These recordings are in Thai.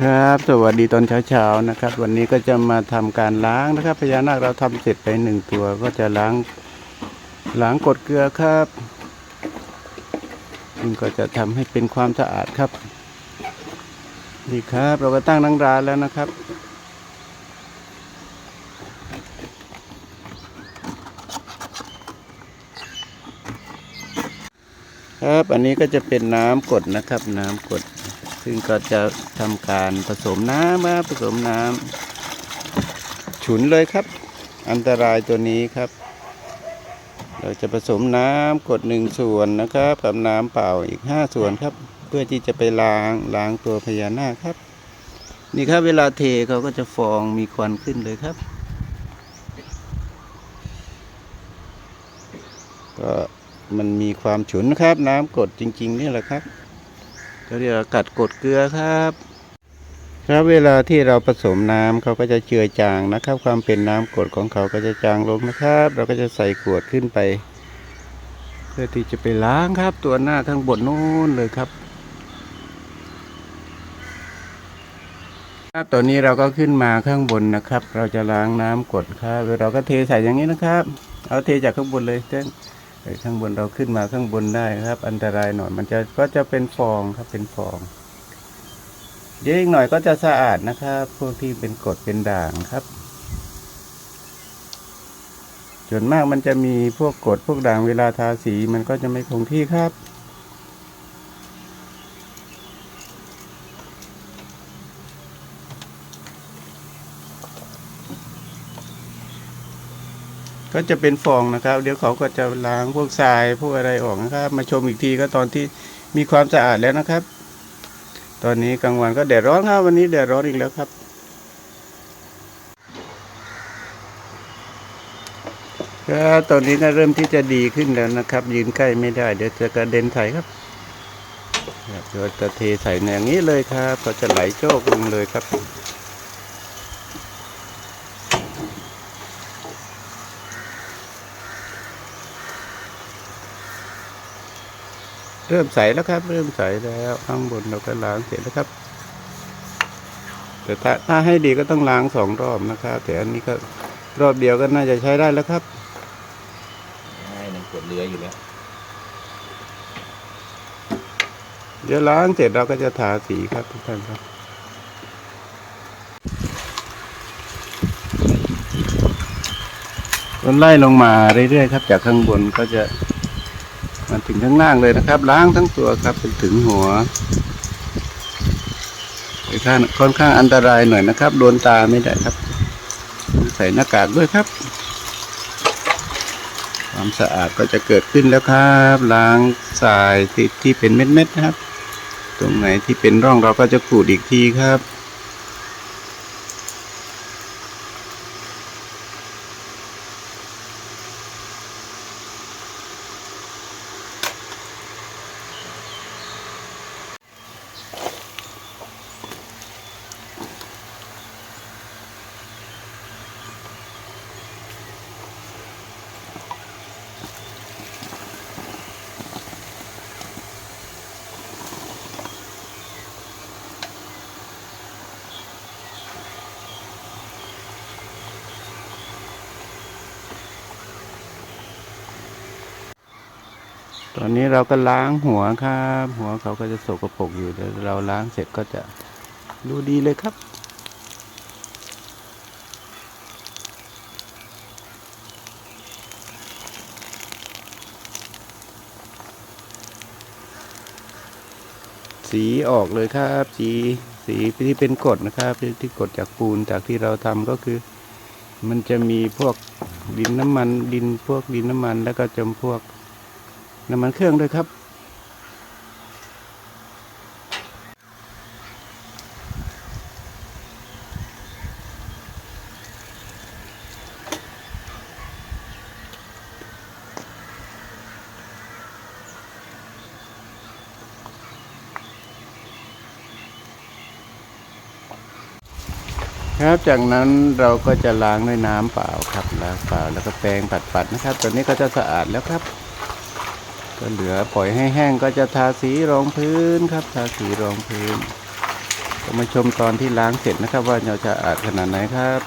ครับ สวัสดีตอนเช้าๆนะครับ วันนี้ก็จะมาทำการล้างนะครับพญานาคเราทำเสร็จไปหนึ่งตัวก็จะล้างล้างกดเกลือครับซึ่ก็จะทำให้เป็นความสะอาดครับนี่ครับ เราก็ตั้งนังร้านแล้วนะครับครับอันนี้ก็จะเป็นน้ำกดนะครับ น้ำกด ซึ่งก็จะทำการผสมน้ำครับผสมน้ำฉุนเลยครับ อันตรายตัวนี้ครับ เราจะผสมน้ำกดหนึ่งส่วนนะครับกับน้ำเปล่าอีกห้าส่วนครับ เพื่อที่จะไปล้างล้างตัวพญานาคครับ นี่ครับเวลาเทเขาก็จะฟองมีควันขึ้นเลยครับ ก็มันมีความฉุนนะครับ น้ำกดจริง ๆ นี่แหละครับ ก็เรียกว่ากัดกดเกลือครับ ครับเวลาที่เราผสมน้ำเขาก็จะเจือจางนะครับ ความเป็นน้ำกรดของเขาก็จะจางลงนะครับ เราก็จะใส่ขวดขึ้นไป เพื่อที่จะไปล้างครับ ตัวหน้าทั้งบนนู้นเลยครับครับตอนนี้เราก็ขึ้นมาข้างบนนะครับ เราจะล้างน้ำกรดครับเราก็เทใส่อย่างนี้นะครับ เอาเทจากข้างบนเลยเต้น ข้างบนเราขึ้นมาข้างบนได้ครับ อันตรายหน่อย มันจะก็จะเป็นฟองครับเป็นฟอง เดี๋ยวอีกหน่อยก็จะสะอาดนะครับ พวกที่เป็นกรดเป็นด่างครับส่วนมากมันจะมีพวกกรดพวกด่างเวลาทาสีมันก็จะไม่คงที่ครับ ก็จะเป็นฟองนะครับ เดี๋ยวเขาก็จะล้างพวกทรายพวกอะไรออกนะครับ มาชมอีกทีก็ตอนที่มีความสะอาดแล้วนะครับ ตอนนี้กลางวันก็แดดร้อนครับวันนี้แดดร้อนอีกแล้วครับก็ตอนนี้ก็เริ่มที่จะดีขึ้นแล้วนะครับ ยืนใกล้ไม่ได้ เดี๋ยวจะกระเด็นใส่ครับเดี๋ยวจะเทใส่ในอย่างนี้เลยครับ ก็จะไหลโชกลงเลยครับ เริ่มใสแล้วครับ เริ่มใสแล้วข้างบนเราก็ล้างเสร็จแล้วครับ แต่ถ้าถ้าให้ดีก็ต้องล้างสองรอบนะครับแต่อันนี้ก็รอบเดียวก็น่าจะใช้ได้แล้วครับง่ายมันกดเรืออยู่แล้วเดี๋ยวล้างเสร็จเราก็จะทาสีครับทุกท่านครับต้นไล่ลงมาเรื่อยๆครับ จากข้างบนก็จะมา ถึงข้างล่างเลยนะครับ ล้างทั้งตัวครับจนถึงหัวแต่ท่านค่อนข้างอันตรายหน่อยนะครับโดนตาไม่ได้ครับ ใส่หน้ากากด้วยครับ ความสะอาดก็จะเกิดขึ้นแล้วครับ ล้างทรายที่ที่เป็นเม็ดๆนะครับ ตรงไหนที่เป็นร่องเราก็จะขูดอีกทีครับ ตอนนี้เราก็ล้างหัวครับ หัวเขาก็จะสกปรกอยู่เดี๋ยวเราล้างเสร็จก็จะดูดีเลยครับ สีออกเลยครับ สีสีที่เป็นกรดนะครับที่กรดจากปูนจากที่เราทำก็คือ มันจะมีพวกดินน้ำมันดินพวกดินน้ำมันแล้วก็จำพวก น้ำมันเครื่องด้วยครับ ครับจากนั้นเราก็จะล้างด้วยน้ำเปล่าครับล้างเปล่าแล้วก็แปรงปัดๆนะครับ ตอนนี้ก็จะสะอาดแล้วครับ ก็เหลือปล่อยให้แห้งก็จะทาสีรองพื้นครับ ทาสีรองพื้นมาชมตอนที่ล้างเสร็จนะครับ ว่าเราจะอาดขนาดไหนครับ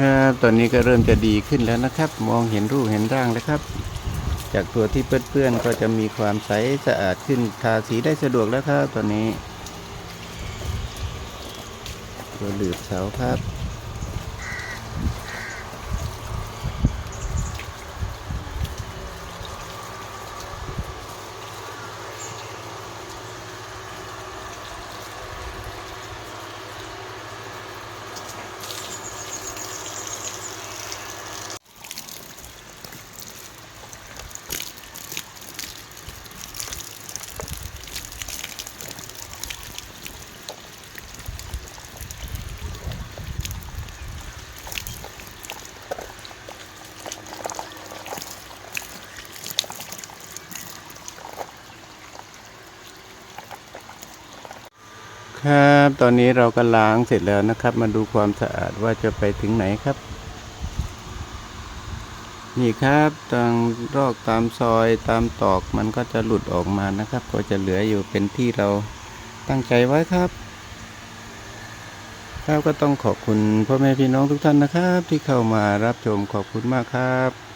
ครับ ตอนนี้ก็เริ่มจะดีขึ้นแล้วนะครับ มองเห็นรูปเห็นร่างแล้วครับ จากตัวที่เปื้อนๆก็จะมีความใสสะอาดขึ้นทาสีได้สะดวกแล้วครับตอนนี้ตัวหลืบเสาครับ ครับ ตอนนี้เราก็ล้างเสร็จแล้วนะครับ มาดูความสะอาดว่าจะไปถึงไหนครับ นี่ครับตามรอกตามซอยตามตอกมันก็จะหลุดออกมานะครับ ก็จะเหลืออยู่เป็นที่เราตั้งใจไว้ครับครับก็ต้องขอบคุณพ่อแม่พี่น้องทุกท่านนะครับ ที่เข้ามารับชมขอบคุณมากครับ